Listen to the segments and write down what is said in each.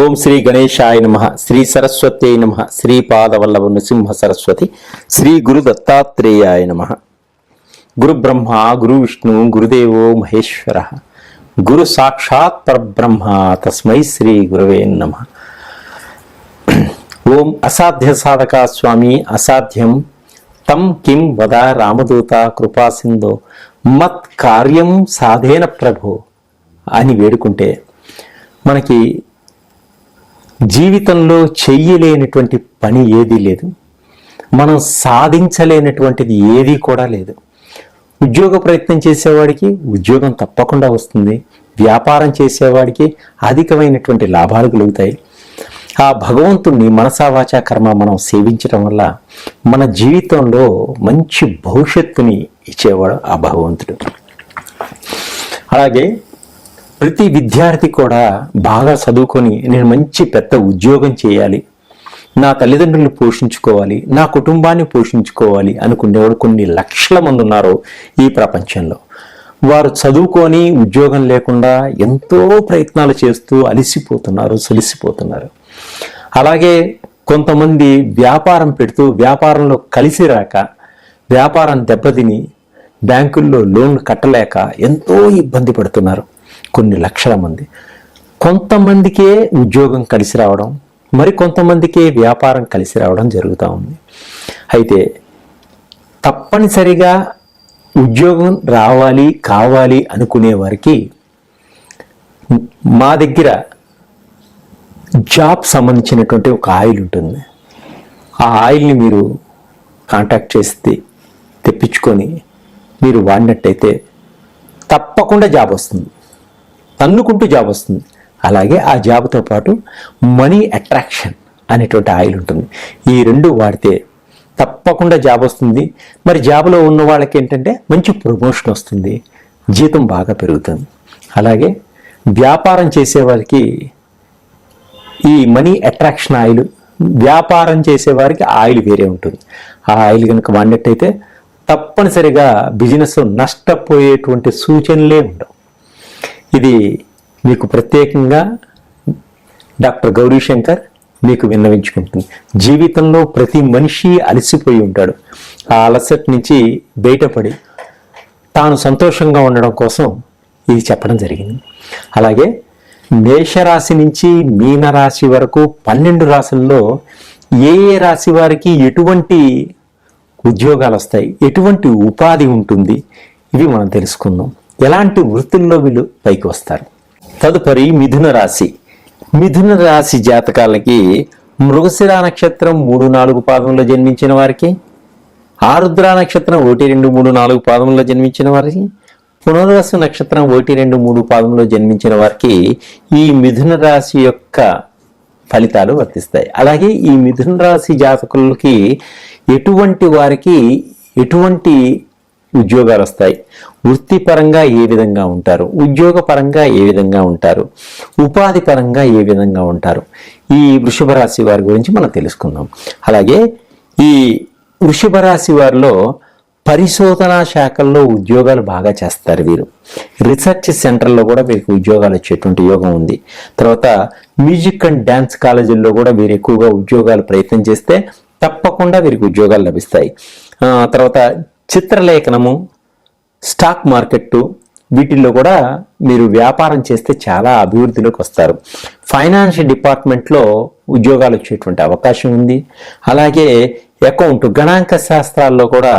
ఓం శ్రీ గణేశాయ నమ శ్రీ సరస్వతి నమ శ్రీ పాదవల్లభ నృసింహ సరస్వతి శ్రీ గురు దత్తాత్రేయాయ నమ. గురు బ్రహ్మ గురు విష్ణు గురుదేవో మహేశ్వర గురు సాక్షాత్ పరబ్రహ్మ తస్మై శ్రీ గురవే నమ. ఓం అసాధ్య సాధక స్వామి అసాధ్యం. తం కిం వద రామదూత కృపాసిందో మత్ కార్యం సాధేన ప్రభు అని వేడుకుంటే మనకి జీవితంలో చెయ్యలేనటువంటి పని ఏదీ లేదు. మనం సాధించలేనటువంటిది ఏదీ కూడా లేదు. ఉద్యోగ ప్రయత్నం చేసేవాడికి ఉద్యోగం తప్పకుండా వస్తుంది. వ్యాపారం చేసేవాడికి అధికమైనటువంటి లాభాలు కలుగుతాయి. ఆ భగవంతుణ్ణి మనసావాచ కర్మ మనం సేవించడం వల్ల మన జీవితంలో మంచి భవిష్యత్తుని ఇచ్చేవాడు ఆ భగవంతుడు. అలాగే ప్రతి విద్యార్థి కూడా బాగా చదువుకొని నేను మంచి పెద్ద ఉద్యోగం చేయాలి. నా తల్లిదండ్రులను పోషించుకోవాలి. నా కుటుంబాన్ని పోషించుకోవాలి అనుకునేవాడు కొన్ని లక్షల మంది ఉన్నారు ఈ ప్రపంచంలో. వారు చదువుకొని ఉద్యోగం లేకుండా ఎంతో ప్రయత్నాలు చేస్తూ అలిసిపోతున్నారు సలిసిపోతున్నారు అలాగే కొంతమంది వ్యాపారం పెడుతూ వ్యాపారంలో కలిసి రాక వ్యాపారం దెబ్బతిని బ్యాంకుల్లో లోన్లు కట్టలేక ఎంతో ఇబ్బంది పడుతున్నారు. కొన్ని లక్షల మంది. కొంతమందికే ఉద్యోగం కలిసి రావడం మరి కొంతమందికే వ్యాపారం కలిసి రావడం జరుగుతూ ఉంది. అయితే తప్పనిసరిగా ఉద్యోగం రావాలి కావాలి అనుకునే వారికి మా దగ్గర జాబ్ సంబంధించినటువంటి ఒక ఆయిల్ ఉంటుంది. ఆ ఆయిల్ని మీరు కాంటాక్ట్ చేసి తెప్పించుకొని మీరు వాడినట్టయితే తప్పకుండా జాబ్ వస్తుంది. తన్నుకుంటూ జాబ్ వస్తుంది. అలాగే ఆ జాబ్తో పాటు మనీ అట్రాక్షన్ అనేటువంటి ఆయిల్ ఉంటుంది. ఈ రెండు వాడితే తప్పకుండా జాబ్ వస్తుంది. మరి జాబ్లో ఉన్న వాళ్ళకి ఏంటంటే మంచి ప్రమోషన్ వస్తుంది. జీతం బాగా పెరుగుతుంది. అలాగే వ్యాపారం చేసే వాళ్ళకి ఈ మనీ అట్రాక్షన్ ఆయిల్ వ్యాపారం చేసేవారికి ఆయిల్ వేరే ఉంటుంది. ఆ ఆయిల్ కనుక వాడినట్టయితే తప్పనిసరిగా బిజినెస్ నష్టపోయేటువంటి సూచనలే ఉండవు. ఇది మీకు ప్రత్యేకంగా డాక్టర్ గౌరీశంకర్ మీకు విన్నవించుకుంటుంది. జీవితంలో ప్రతి మనిషి అలసిపోయి ఉంటాడు. ఆ అలసట నుంచి బయటపడి తాను సంతోషంగా ఉండడం కోసం ఇది చెప్పడం జరిగింది. అలాగే మేషరాశి నుంచి మీనరాశి వరకు పన్నెండు రాశుల్లో ఏ ఏ రాశి వారికి ఎటువంటి ఉద్యోగాలు వస్తాయి ఎటువంటి ఉపాధి ఉంటుంది ఇవి మనం తెలుసుకుందాం. ఎలాంటి వృత్తుల్లో వీళ్ళు పైకి వస్తారు? తదుపరి మిథున రాశి. మిథున రాశి జాతకాలకి మృగశిర నక్షత్రం మూడు నాలుగు పాదంలో జన్మించిన వారికి ఆరుద్ర నక్షత్రం ఒకటి రెండు మూడు నాలుగు పాదంలో జన్మించిన వారికి పునర్వసు నక్షత్రం ఒకటి రెండు మూడు పాదంలో జన్మించిన వారికి ఈ మిథున రాశి యొక్క ఫలితాలు వర్తిస్తాయి. అలాగే ఈ మిథున రాశి జాతకులకి ఎటువంటి వారికి ఎటువంటి ఉద్యోగాలు వస్తాయి వృత్తిపరంగా ఏ విధంగా ఉంటారు? ఉద్యోగ పరంగా ఏ విధంగా ఉంటారు? ఉపాధి పరంగా ఏ విధంగా ఉంటారు? ఈ వృషభ రాశి వారి గురించి మనం తెలుసుకుందాం. అలాగే ఈ వృషభ రాశి వారిలో పరిశోధనా శాఖల్లో ఉద్యోగాలు బాగా చేస్తారు వీరు. రీసెర్చ్ సెంటర్లో కూడా వీరికి ఉద్యోగాలు వచ్చేటువంటి యోగం ఉంది. తర్వాత మ్యూజిక్ అండ్ డ్యాన్స్ కాలేజీల్లో కూడా వీరు ఎక్కువగా ఉద్యోగాలు ప్రయత్నం చేస్తే తప్పకుండా వీరికి ఉద్యోగాలు లభిస్తాయి. తర్వాత చిత్రలేఖనము స్టాక్ మార్కెట్టు వీటిల్లో కూడా మీరు వ్యాపారం చేస్తే చాలా అభివృద్ధిలోకి వస్తారు. ఫైనాన్షియల్ డిపార్ట్మెంట్లో ఉద్యోగాలు వచ్చేటువంటి అవకాశం ఉంది. అలాగే అకౌంట్ గణాంక శాస్త్రాల్లో కూడా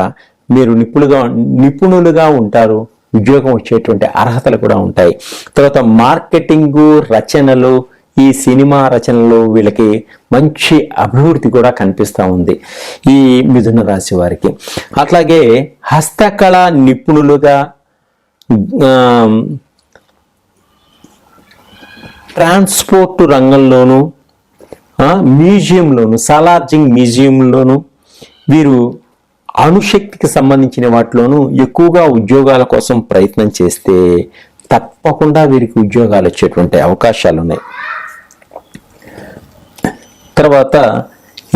మీరు నిపుణులుగా నిపుణులుగా ఉంటారు. ఉద్యోగం వచ్చేటువంటి అర్హతలు కూడా ఉంటాయి. తర్వాత మార్కెటింగు రచనలు ఈ సినిమా రచనలు వీళ్ళకి మంచి అభివృద్ధి కూడా కనిపిస్తూ ఉంది ఈ మిథున రాశి వారికి. అట్లాగే హస్తకళ నిపుణులుగా ట్రాన్స్పోర్ట్ రంగంలోను మ్యూజియంలోను సాలార్జింగ్ మ్యూజియంలోను వీరు అణుశక్తికి సంబంధించిన వాటిలోనూ ఎక్కువగా ఉద్యోగాల కోసం ప్రయత్నం చేస్తే తప్పకుండా వీరికి ఉద్యోగాలు వచ్చేటువంటి అవకాశాలు ఉన్నాయి తర్వాత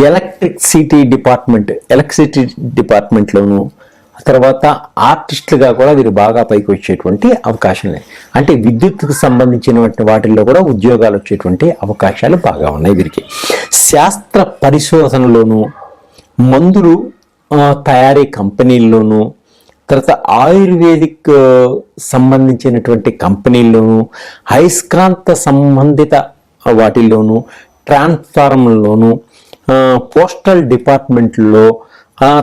ఎలక్ట్రిసిటీ డిపార్ట్మెంట్ ఎలక్ట్రిసిటీ డిపార్ట్మెంట్లోను తర్వాత ఆర్టిస్టులుగా కూడా వీరు బాగా పైకి వచ్చేటువంటి అవకాశాలు ఉన్నాయి. అంటే విద్యుత్కు సంబంధించినటువంటి వాటిల్లో కూడా ఉద్యోగాలు వచ్చేటువంటి అవకాశాలు బాగా ఉన్నాయి వీరికి. శాస్త్ర పరిశోధనలోను మందులు తయారీ కంపెనీల్లోనూ తర్వాత ఆయుర్వేదిక్ సంబంధించినటువంటి కంపెనీల్లోనూ అయస్కాంత సంబంధిత వాటిల్లోనూ ట్రాన్స్ఫార్మర్లోనూ పోస్టల్ డిపార్ట్మెంట్లో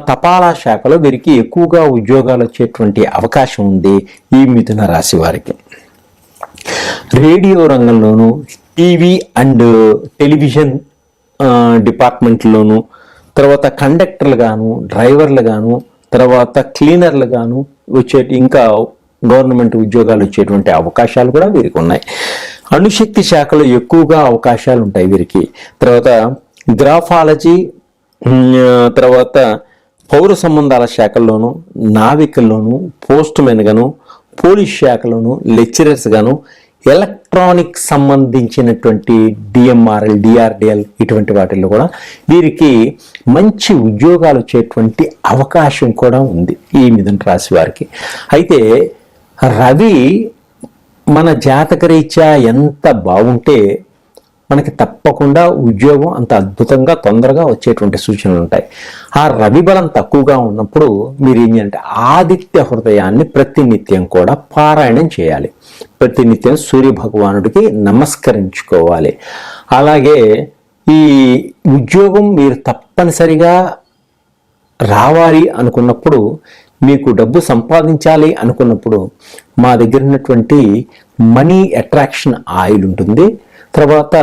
తపాలా శాఖలో వీరికి ఎక్కువగా ఉద్యోగాలు వచ్చేటువంటి అవకాశం ఉంది ఈ మిథున రాశి వారికి. రేడియో రంగంలోను టీవీ అండ్ టెలివిజన్ డిపార్ట్మెంట్లోను తర్వాత కండక్టర్లు గాను డ్రైవర్లు గాను తర్వాత క్లీనర్లు గాను వచ్చే ఇంకా గవర్నమెంట్ ఉద్యోగాలు వచ్చేటువంటి అవకాశాలు కూడా వీరికి ఉన్నాయి. అణుశక్తి శాఖలో ఎక్కువగా అవకాశాలు ఉంటాయి వీరికి. తర్వాత గ్రాఫాలజీ తర్వాత పౌర సంబంధాల శాఖల్లోను నావికల్లోను పోస్ట్ గాను పోలీస్ శాఖలోను లెక్చరర్స్ గాను ఎలక్ట్రానిక్ సంబంధించినటువంటి డిఎంఆర్ఎల్ డిఆర్డిఎల్ ఇటువంటి వాటిల్లో కూడా వీరికి మంచి ఉద్యోగాలు వచ్చేటువంటి అవకాశం కూడా ఉంది ఈ మిథున రాశి వారికి. అయితే రవి మన జాతకరీత్యా ఎంత బాగుంటే మనకి తప్పకుండా ఉద్యోగం అంత అద్భుతంగా తొందరగా వచ్చేటువంటి సూచనలు ఉంటాయి. ఆ రవి బలం తక్కువగా ఉన్నప్పుడు మీరు ఏం చేయాలంటే ఆదిత్య హృదయాన్ని ప్రతినిత్యం కూడా పారాయణం చేయాలి. ప్రతినిత్యం సూర్య భగవానుడికి నమస్కరించుకోవాలి. అలాగే ఈ ఉద్యోగం మీరు తప్పనిసరిగా రావాలి అనుకున్నప్పుడు మీకు డబ్బు సంపాదించాలి అనుకున్నప్పుడు మా దగ్గర ఉన్నటువంటి మనీ అట్రాక్షన్ ఆయిల్ ఉంటుంది. తర్వాత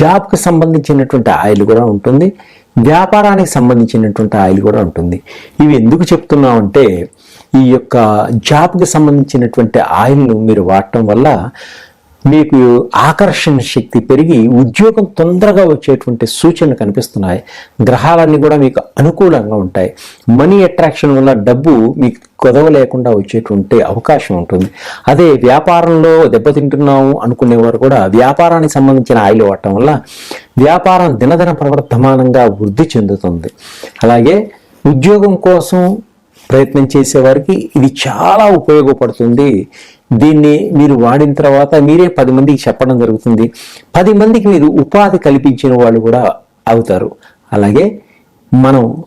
జాబ్కి సంబంధించినటువంటి ఆయిల్ కూడా ఉంటుంది. వ్యాపారానికి సంబంధించినటువంటి ఆయిల్ కూడా ఉంటుంది. ఇవి ఎందుకు చెప్తున్నామంటే ఈ యొక్క జాబ్కి సంబంధించినటువంటి ఆయిల్ను మీరు వాడటం వల్ల మీకు ఆకర్షణ శక్తి పెరిగి ఉద్యోగం తొందరగా వచ్చేటువంటి సూచనలు కనిపిస్తున్నాయి. గ్రహాలన్నీ కూడా మీకు అనుకూలంగా ఉంటాయి. మనీ అట్రాక్షన్ వల్ల డబ్బు మీకు కొదవ లేకుండా వచ్చేటువంటి అవకాశం ఉంటుంది. అదే వ్యాపారంలో దెబ్బతింటున్నాము అనుకునేవారు కూడా వ్యాపారానికి సంబంధించిన ఆయిల్ వాడటం వల్ల వ్యాపారం దినదిన ప్రవర్ధమానంగా వృద్ధి చెందుతుంది. అలాగే ఉద్యోగం కోసం ప్రయత్నం చేసేవారికి ఇది చాలా ఉపయోగపడుతుంది. దీన్ని మీరు వాడిన తర్వాత మీరే పది మందికి చెప్పడం జరుగుతుంది. పది మందికి మీరు ఉపాధి కల్పించిన వాళ్ళు కూడా అవుతారు. అలాగే మనం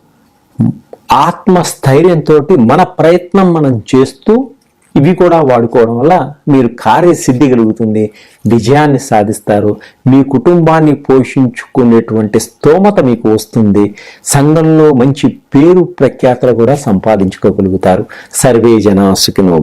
ఆత్మస్థైర్యంతో మన ప్రయత్నం మనం చేస్తూ ఇవి కూడా వాడుకోవడం వల్ల మీరు కార్యసిద్ధి కలుగుతుంది. విజయాన్ని సాధిస్తారు. మీ కుటుంబాన్ని పోషించుకునేటువంటి స్తోమత మీకు వస్తుంది. సంఘంలో మంచి పేరు ప్రఖ్యాతలు కూడా సంపాదించుకోగలుగుతారు. సర్వే జనా సుఖినో